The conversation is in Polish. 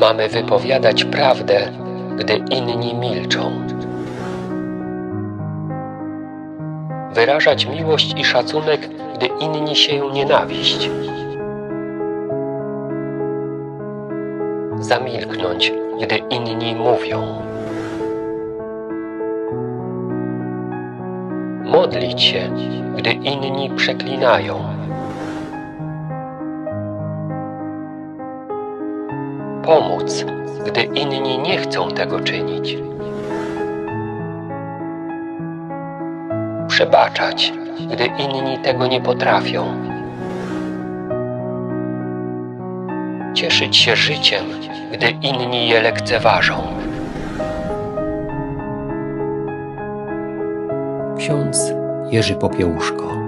Mamy wypowiadać prawdę, gdy inni milczą. Wyrażać miłość i szacunek, gdy inni sieją nienawiść. Zamilknąć, gdy inni mówią. Modlić się, gdy inni przeklinają. Pomóc, gdy inni nie chcą tego czynić. Przebaczać, gdy inni tego nie potrafią. Cieszyć się życiem, gdy inni je lekceważą. Ksiądz Jerzy Popiełuszko